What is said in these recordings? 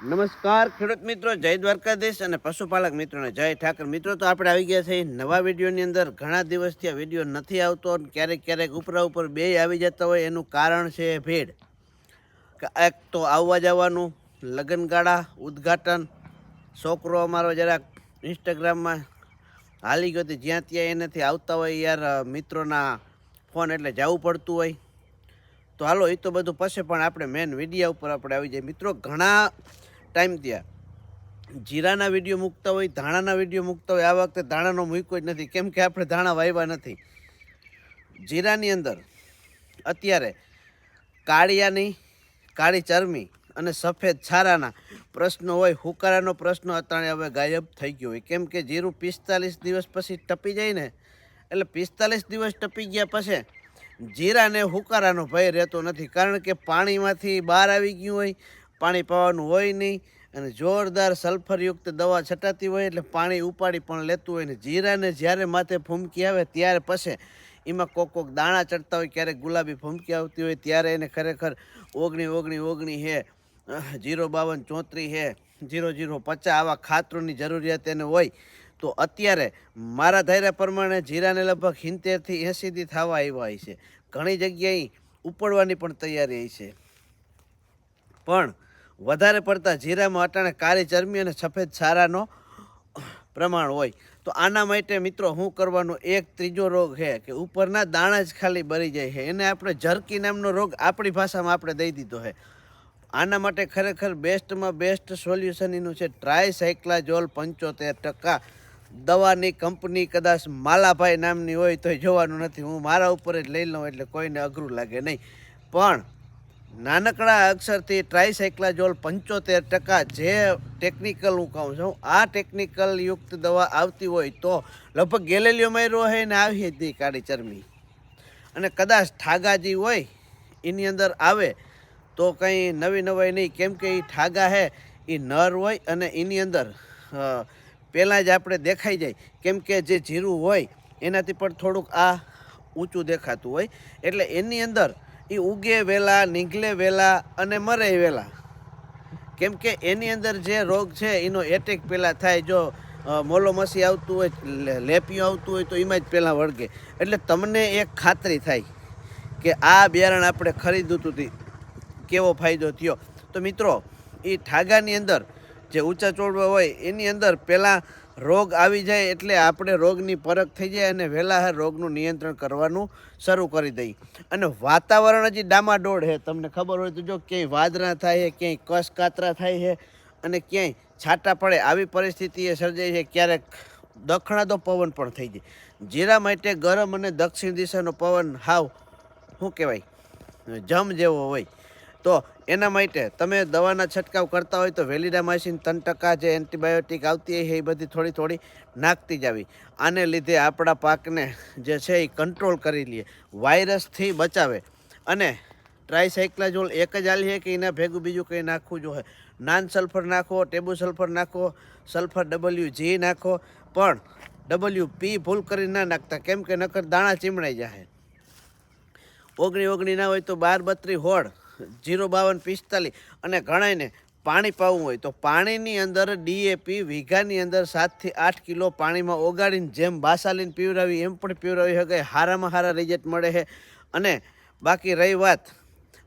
નમસ્કાર, ખેડૂત મિત્રો, જય દ્વારકાધીશ અને પશુપાલક મિત્રોને જય ઠાકર. મિત્રો, તો આપણે આવી ગયા છે નવા વિડીયોની અંદર. ઘણા દિવસથી આ વીડિયો નથી આવતો ક્યારેક ક્યારેક ઉપરા ઉપર બે આવી જતા હોય એનું કારણ છે ભેડ. એક તો આવવા જવાનું, લગ્નગાળા, ઉદ્ઘાટન. છોકરો અમારો જરાક ઇન્સ્ટાગ્રામમાં હાલી ગયો જ્યાં ત્યાં એનાથી આવતા હોય યાર, મિત્રોના ફોન એટલે જવું પડતું હોય. તો હાલો એ તો બધું પછી, પણ આપણે મેન વિડીયા ઉપર આપણે આવી જઈએ. મિત્રો, ઘણા ટાઈમ ત્યાં જીરાના વીડિયો મૂકતા હોય, ધાણાના વીડિયો મૂકતા હોય, આ વખતે ધાણાનો મૂક્યો જ નથી. કેમ કે આપણે ધાણા વાવ્યા નથી. જીરાની અંદર અત્યારે કાળિયાની કાળી ચરમી અને સફેદ છારાના પ્રશ્નો હોય, હુકારાનો પ્રશ્ન અત્યારે હવે ગાયબ થઈ ગયો હોય. કેમ કે જીરું પિસ્તાલીસ દિવસ પછી ટપી જાય ને, એટલે પિસ્તાલીસ દિવસ ટપી ગયા પછી જીરાને હુકારાનો ભય રહેતો નથી. કારણ કે પાણીમાંથી બહાર આવી ગયું હોય પાણી પાવાનું હોય નહીં અને જોરદાર સલ્ફરયુક્ત દવા છટાતી હોય એટલે પાણી ઉપાડી પણ લેતું હોય ને જીરાને જ્યારે માથે ફૂમકી આવે ત્યારે પછી એમાં કોક કોક દાણા ચડતા હોય, ક્યારેક ગુલાબી ફૂમકી આવતી હોય ત્યારે એને ખરેખર ઓગણી ઓગણી ઓગણી હે જીરો બાવન ચોત્રી હે, જીરો જીરો પચાસ આવા ખાતરોની જરૂરિયાત એને હોય. તો અત્યારે મારા ધાર્યા પ્રમાણે જીરાને લગભગ સિત્તેરથી એંસીથી થવા આવ્યા છે ઘણી જગ્યાએ ઉપડવાની પણ તૈયારી છે પણ વધારે પડતા જીરામાં અટાણે કાળી ચરમી અને સફેદ સારાનો પ્રમાણ હોય. તો આના માટે મિત્રો શું કરવાનો એક ત્રીજો રોગ છે કે ઉપરના દાણા જ ખાલી બળી જાય છે. એને આપણે ઝરકી નામનો રોગ આપણી ભાષામાં આપણે દઈ દીધો છે. આના માટે ખરેખર બેસ્ટમાં બેસ્ટ સોલ્યુશન એનું છે ટ્રાયસાયક્લાજોલ પંચોતેર ટકા. દવાની કંપની કદાચ માલાભાઈ નામની હોય તો જોવાનું નથી. હું મારા ઉપર જ લઈ લઉં એટલે કોઈને અઘરું લાગે નહીં. પણ નાનકડા અક્ષરથી ટ્રાયસાયક્લાજોલ પંચોતેર ટકા જે ટેકનિકલ હું કહું છું, આ ટેકનિકલ યુક્ત દવા આવતી હોય તો લગભગ ગેલેલિયો માર્યો હોય ને આવી જ કાળી ચરમી અને કદાચ ઠાગાજી હોય, એની અંદર આવે તો કંઈ નવી નવાઈ નહીં, કેમ કે એ ઠાગા હે એ નર હોય અને એની અંદર પહેલાં જ આપણે દેખાઈ જાય, કેમ કે જે જીરું હોય એનાથી પણ થોડુંક આ ઊંચું દેખાતું હોય. એટલે એની અંદર એ ઉગે વહેલા નીકળે વહેલા અને મરે વહેલા કેમ કે એની અંદર જે રોગ છે, એનો એટેક પહેલાં થાય. જો મોલો મોલોમસી આવતું હોય લેપિયું આવતું હોય તો એમાં જ પહેલાં વળગે. એટલે તમને એક ખાતરી થાય કે આ બિયારણ આપણે ખરીદ્યું હતું કેવો ફાયદો થયો. તો મિત્રો એ ઠાગાની અંદર જે ઊંચા ચોડવા હોય, એની અંદર પહેલાં રોગ આવી જાય એટલે આપણે રોગની પરખ થઈ જાય અને વહેલા રોગનું નિયંત્રણ કરવાનું શરૂ કરી દઈએ. અને વાતાવરણ હજી ડામાડોળ છે. તમને ખબર હોય તો જો ક્યાંય વાદરા થાય છે, ક્યાંય કસ કાતરા થાય છે અને ક્યાંય છાંટા પડે આવી પરિસ્થિતિ એ સર્જાય છે, ક્યારેક દખણાદો પવન પણ થઈ જાય. જીરા માટે ગરમ અને દક્ષિણ દિશાનો પવન હાવ, શું કહેવાય, જમ જેવો હોય. તો એના માટે તમે દવાના છંટકાવ કરતા હોય તો વેલિડામાઇસિન ત્રણ ટકા જે એન્ટીબાયોટિક આવતી હોય એ બધી થોડી થોડી નાખતી જ આવી. આને લીધે આપણા પાકને જે છે એ કંટ્રોલ કરી લઈએ વાયરસથી બચાવે. અને ટ્રાયસાયક્લાઝોલ એક જ આલી કે એના ભેગું બીજું કંઈ નાખવું જોઈએ નાન સલ્ફર નાખો, ટેબુ સલ્ફર નાખો, સલ્ફર ડબલ્યુ જી નાખો, પણ ડબલ્યુ પી ભૂલ કરી ના નાખતા, કેમ કે નકર દાણા ચીમડાઈ જાય ઓગણી ઓગણી ના હોય તો બાર બત્રી હોળ જીરો બાવન પિસ્તાલીસ. અને ગણાયને પાણી પાવું હોય તો પાણીની અંદર ડીએપી વીઘાની અંદર સાતથી આઠ કિલો પાણીમાં ઓગાળીને જેમ બાસાલીને પીવરાવી એમ પણ પીવરાવી શકે હારામાં હારા રિઝલ્ટ મળે છે. અને બાકી રહી વાત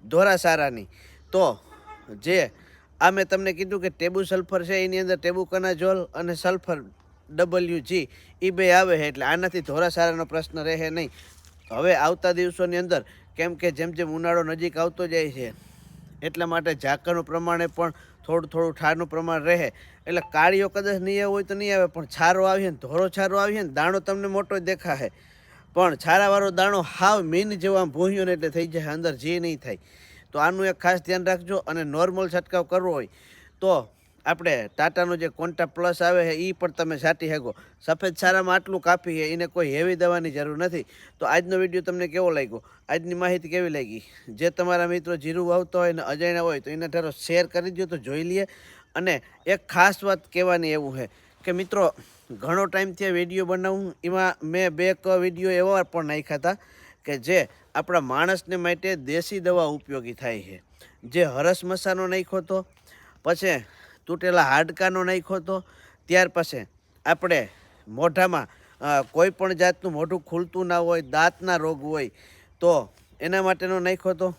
ધોરાસારાની. તો જે આ મેં તમને કીધું કે ટેબુ સલ્ફર છે, એની અંદર ટેબુ કનાજોલ અને સલ્ફર ડબલ્યુ જી એ બે આવે છે. એટલે આનાથી ધોરાસારાનો પ્રશ્ન રહે નહીં. હવે આવતા દિવસોની અંદર કેમ કે જેમ જેમ ઉનાળો નજીક આવતો જાય છે, એટલા માટે ઝાકરનું પ્રમાણે પણ થોડું થોડું ઠારનું પ્રમાણ રહે. એટલે કાળીઓ કદાચ નહીં આવે હોય તો નહીં આવે, પણ છારો આવીએ ને ધોરો છારો આવીએ ને દાણો તમને મોટો દેખાશે. પણ છારાવાળો દાણો હાવ મીન જેવા ભૂહ્યો ને એટલે થઈ જાય, અંદર જે નહીં થાય. તો આનું એક ખાસ ધ્યાન રાખજો અને નોર્મલ છંટકાવ કરવો હોય તો આપણે ટાટાનો જે કોન્ટા પ્લસ આવે છે એ પણ તમે છાંટી શકો. સફેદ સારામાં આટલું કાપી છે, એને કોઈ હેવી દવાની જરૂર નથી. તો આજનો વીડિયો તમને કેવો લાગ્યો? આજની માહિતી કેવી લાગી? જે તમારા મિત્રો જીરું વાવતો હોય ને અજાણ્યા હોય તો એને ઠેરો શેર કરી દો તો જોઈ લઈએ અને એક ખાસ વાત કહેવાની એવું છે કે મિત્રો, ઘણો ટાઈમથી વીડિયો બનાવું, એમાં મેં બે ક વીડિયો એવા પણ નાખ્યા હતા કે જે આપણા માણસને માટે દેશી દવા ઉપયોગી થાય છે. જે હરસ મસાનો નાખ્યો હતો પછી તૂટેલા હાડકાનો નાખ્યો હતો. ત્યાર પછી આપણે મોઢામાં કોઈ પણ જાતનું મોઢું ખુલતું ના હોય, દાંતના રોગ હોય, તો એના માટેનો નાખ્યો હતો.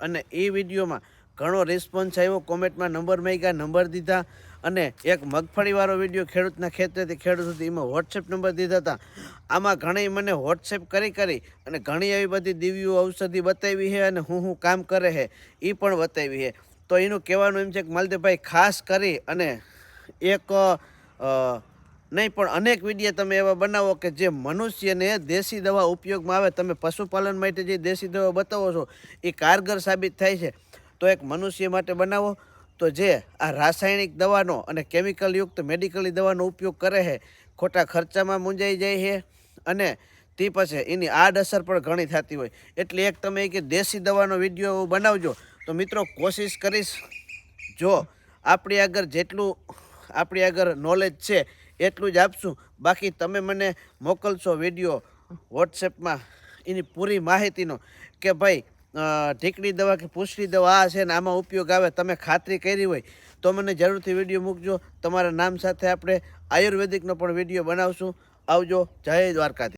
અને એ વિડીયોમાં ઘણો રિસ્પોન્સ આવ્યો. કોમેન્ટમાં નંબર માંગ્યા, નંબર દીધા અને એક મગફળીવાળો વીડિયો ખેડૂતના ખેતરેથી ખેડૂત સુધી એમાં વોટ્સએપ નંબર દીધા હતા. આમાં ઘણી મને વોટ્સએપ કરી કરી અને ઘણી એવી બધી દીવીઓ ઔષધિ બતાવી છે અને હું હું કામ કરે છે એ પણ બતાવી છે. તો એનું કહેવાનું એમ છે કે માલદેવભાઈ ખાસ કરી અને એક નહીં, પણ અનેક વીડિયો તમે એવા બનાવો કે જે મનુષ્યને દેશી દવા ઉપયોગમાં આવે. તમે પશુપાલન માટે જે દેશી દવા બતાવો છો, એ કારગર સાબિત થાય છે. તો એક મનુષ્ય માટે બનાવો તો જે આ રાસાયણિક દવાનો અને કેમિકલયુક્ત મેડિકલી દવાનો ઉપયોગ કરે છે, ખોટા ખર્ચામાં મૂંઝાઈ જાય છે અને તે પછી એની આડઅસર પણ ઘણી થતી હોય. એટલે એક તમે કે દેશી દવાનો વીડિયો બનાવજો તો મિત્રો, કોશિશ કરીશ, જો આપણી આગળ જેટલું, આપણી આગળ નોલેજ છે, એટલું જ આપશું. બાકી તમે મને મોકલશો વીડિયો વોટ્સએપમાં એની પૂરી માહિતીનો કે ભાઈ ઢીકડી દવા કે પૂછડી દવા આ છે ને આમાં ઉપયોગ આવે, તમે ખાતરી કરી હોય, તો મને જરૂરથી વીડિયો મૂકજો. તમારા નામ સાથે આપણે આયુર્વેદિકનો પણ વીડિયો બનાવશું. આવજો. જય દ્વારકાથી